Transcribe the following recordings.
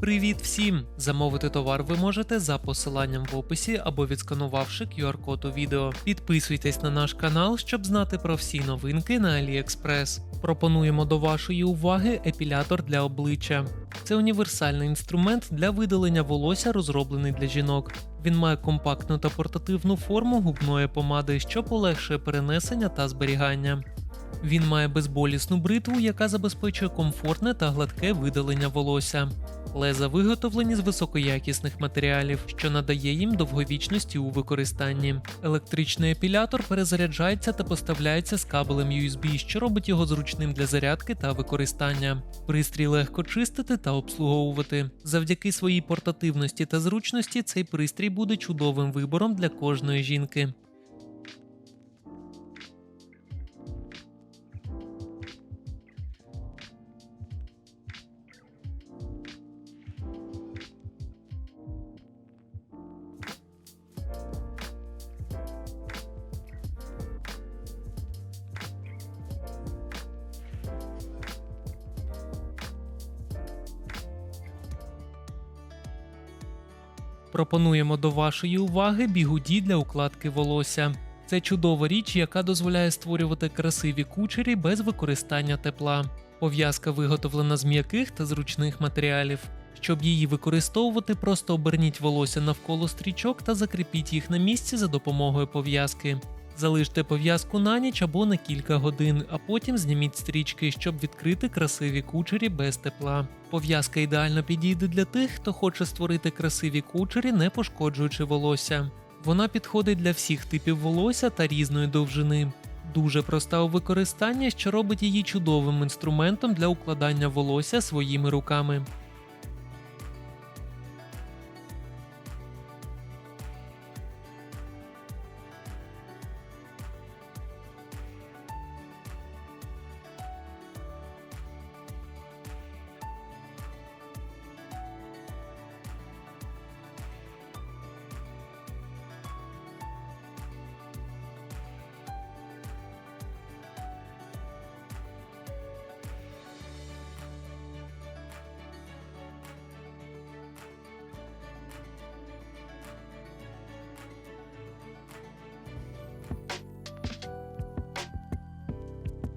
Привіт всім! Замовити товар ви можете за посиланням в описі або відсканувавши QR-код у відео. Підписуйтесь на наш канал, щоб знати про всі новинки на AliExpress. Пропонуємо до вашої уваги епілятор для обличчя. Це універсальний інструмент для видалення волосся, розроблений для жінок. Він має компактну та портативну форму губної помади, що полегшує перенесення та зберігання. Він має безболісну бритву, яка забезпечує комфортне та гладке видалення волосся. Леза виготовлені з високоякісних матеріалів, що надає їм довговічності у використанні. Електричний епілятор перезаряджається та поставляється з кабелем USB, що робить його зручним для зарядки та використання. Пристрій легко чистити та обслуговувати. Завдяки своїй портативності та зручності цей пристрій буде чудовим вибором для кожної жінки. Пропонуємо до вашої уваги бігуді для укладки волосся. Це чудова річ, яка дозволяє створювати красиві кучері без використання тепла. Пов'язка виготовлена з м'яких та зручних матеріалів. Щоб її використовувати, просто оберніть волосся навколо стрічок та закріпіть їх на місці за допомогою пов'язки. Залиште пов'язку на ніч або на кілька годин, а потім зніміть стрічки, щоб відкрити красиві кучері без тепла. Пов'язка ідеально підійде для тих, хто хоче створити красиві кучері, не пошкоджуючи волосся. Вона підходить для всіх типів волосся та різної довжини. Дуже проста у використанні, що робить її чудовим інструментом для укладання волосся своїми руками.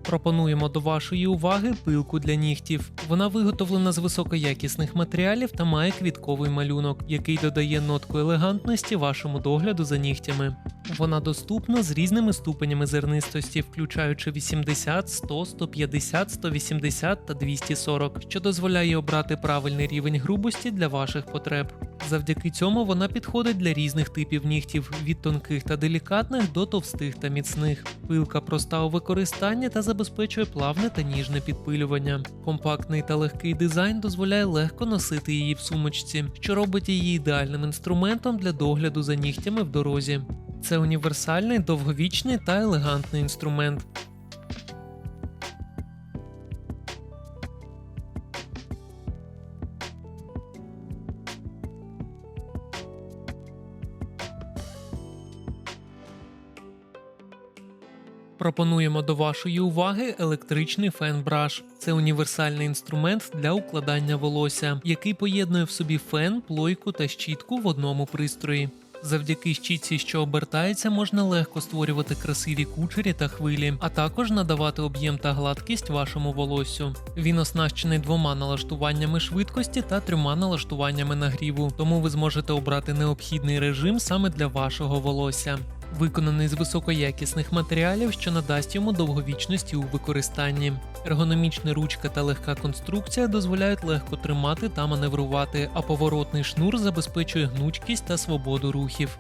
Пропонуємо до вашої уваги пилку для нігтів. Вона виготовлена з високоякісних матеріалів та має квітковий малюнок, який додає нотку елегантності вашому догляду за нігтями. Вона доступна з різними ступенями зернистості, включаючи 80, 100, 150, 180 та 240, що дозволяє обрати правильний рівень грубості для ваших потреб. Завдяки цьому вона підходить для різних типів нігтів від тонких та делікатних до товстих та міцних. Пилка проста у використанні та забезпечує плавне та ніжне підпилювання. Компактний та легкий дизайн дозволяє легко носити її в сумочці, що робить її ідеальним інструментом для догляду за нігтями в дорозі. Це універсальний, довговічний та елегантний інструмент. Пропонуємо до вашої уваги електричний фен-браш. Це універсальний інструмент для укладання волосся, який поєднує в собі фен, плойку та щітку в одному пристрої. Завдяки щітці, що обертається, можна легко створювати красиві кучері та хвилі, а також надавати об'єм та гладкість вашому волоссю. Він оснащений двома налаштуваннями швидкості та трьома налаштуваннями нагріву, тому ви зможете обрати необхідний режим саме для вашого волосся. Виконаний з високоякісних матеріалів, що надасть йому довговічності у використанні. Ергономічна ручка та легка конструкція дозволяють легко тримати та маневрувати, а поворотний шнур забезпечує гнучкість та свободу рухів.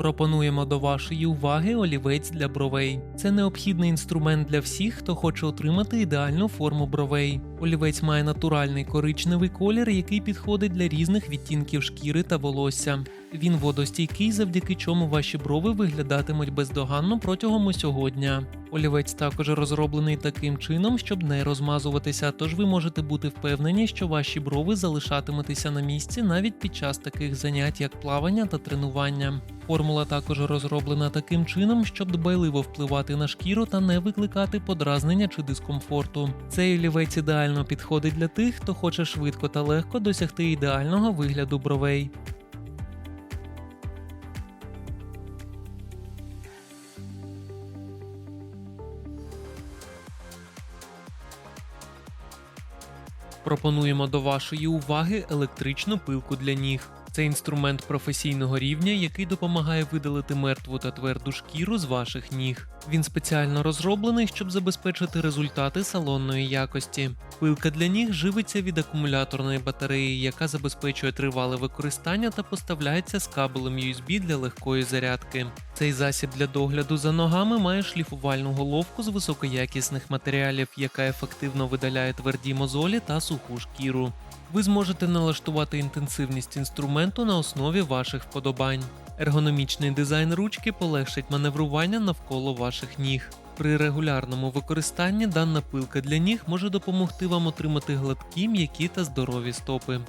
Пропонуємо до вашої уваги олівець для бровей. Це необхідний інструмент для всіх, хто хоче отримати ідеальну форму бровей. Олівець має натуральний коричневий колір, який підходить для різних відтінків шкіри та волосся. Він водостійкий, завдяки чому ваші брови виглядатимуть бездоганно протягом усього дня. Олівець також розроблений таким чином, щоб не розмазуватися, тож ви можете бути впевнені, що ваші брови залишатиметеся на місці навіть під час таких занять, як плавання та тренування. Формула також розроблена таким чином, щоб дбайливо впливати на шкіру та не викликати подразнення чи дискомфорту. Цей олівець ідеально підходить для тих, хто хоче швидко та легко досягти ідеального вигляду бровей. Пропонуємо до вашої уваги електричну пилку для ніг. Це інструмент професійного рівня, який допомагає видалити мертву та тверду шкіру з ваших ніг. Він спеціально розроблений, щоб забезпечити результати салонної якості. Пилка для ніг живиться від акумуляторної батареї, яка забезпечує тривале використання та поставляється з кабелем USB для легкої зарядки. Цей засіб для догляду за ногами має шліфувальну головку з високоякісних матеріалів, яка ефективно видаляє тверді мозолі та суху шкіру. Ви зможете налаштувати інтенсивність інструменту на основі ваших вподобань. Ергономічний дизайн ручки полегшить маневрування навколо ваших ніг. При регулярному використанні дана пилка для ніг може допомогти вам отримати гладкі, м'які та здорові стопи.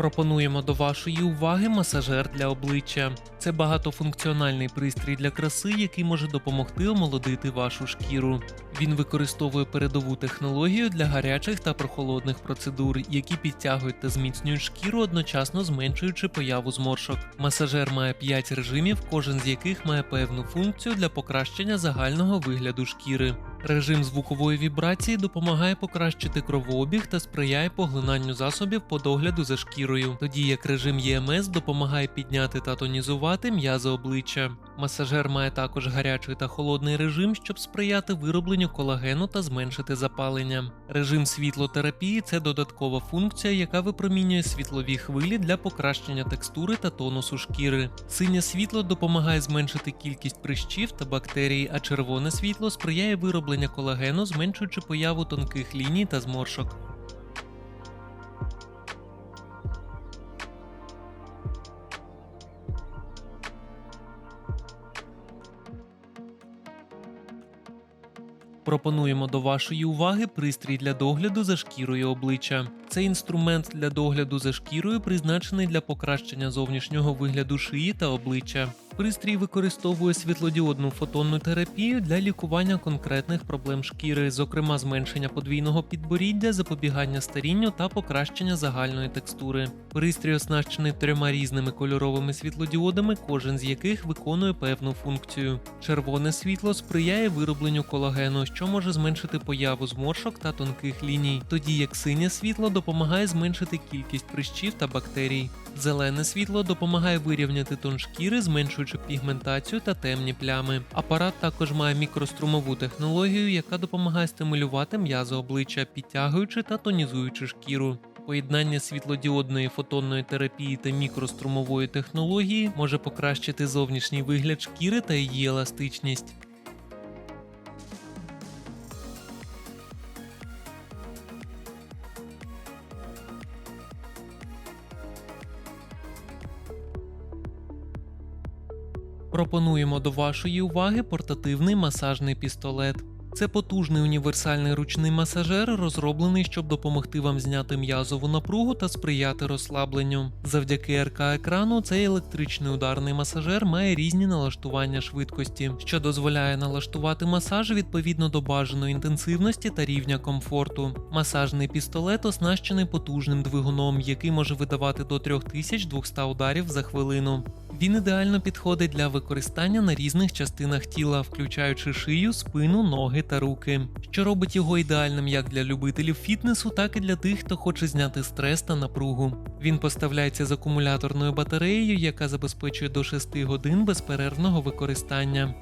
Пропонуємо до вашої уваги масажер для обличчя. Це багатофункціональний пристрій для краси, який може допомогти омолодити вашу шкіру. Він використовує передову технологію для гарячих та прохолодних процедур, які підтягують та зміцнюють шкіру, одночасно зменшуючи появу зморшок. Масажер має 5 режимів, кожен з яких має певну функцію для покращення загального вигляду шкіри. Режим звукової вібрації допомагає покращити кровообіг та сприяє поглинанню засобів по догляду за шкірою, тоді як режим ЄМС допомагає підняти та тонізувати м'язи обличчя. Масажер має також гарячий та холодний режим, щоб сприяти виробленню колагену та зменшити запалення. Режим світлотерапії це додаткова функція, яка випромінює світлові хвилі для покращення текстури та тонусу шкіри. Синє світло допомагає зменшити кількість прищів та бактерій, а червоне світло сприяє виробленню колагену, зменшуючи появу тонких ліній та зморшок. Пропонуємо до вашої уваги пристрій для догляду за шкірою обличчя. Це інструмент для догляду за шкірою, призначений для покращення зовнішнього вигляду шиї та обличчя. Пристрій використовує світлодіодну фотонну терапію для лікування конкретних проблем шкіри, зокрема зменшення подвійного підборіддя, запобігання старінню та покращення загальної текстури. Пристрій оснащений трьома різними кольоровими світлодіодами, кожен з яких виконує певну функцію. Червоне світло сприяє виробленню колагену, що може зменшити появу зморшок та тонких ліній, тоді як синє світло допомагає зменшити кількість прищів та бактерій. Зелене світло допомагає вирівняти тон шкіри, зменшуючи пігментацію та темні плями. Апарат також має мікрострумову технологію, яка допомагає стимулювати м'язи обличчя, підтягуючи та тонізуючи шкіру. Поєднання світлодіодної фотонної терапії та мікрострумової технології може покращити зовнішній вигляд шкіри та її еластичність. Пропонуємо до вашої уваги портативний масажний пістолет. Це потужний універсальний ручний масажер, розроблений, щоб допомогти вам зняти м'язову напругу та сприяти розслабленню. Завдяки РК екрану цей електричний ударний масажер має різні налаштування швидкості, що дозволяє налаштувати масаж відповідно до бажаної інтенсивності та рівня комфорту. Масажний пістолет оснащений потужним двигуном, який може видавати до 3200 ударів за хвилину. Він ідеально підходить для використання на різних частинах тіла, включаючи шию, спину, ноги та руки, що робить його ідеальним як для любителів фітнесу, так і для тих, хто хоче зняти стрес та напругу. Він поставляється з акумуляторною батареєю, яка забезпечує до 6 годин безперервного використання.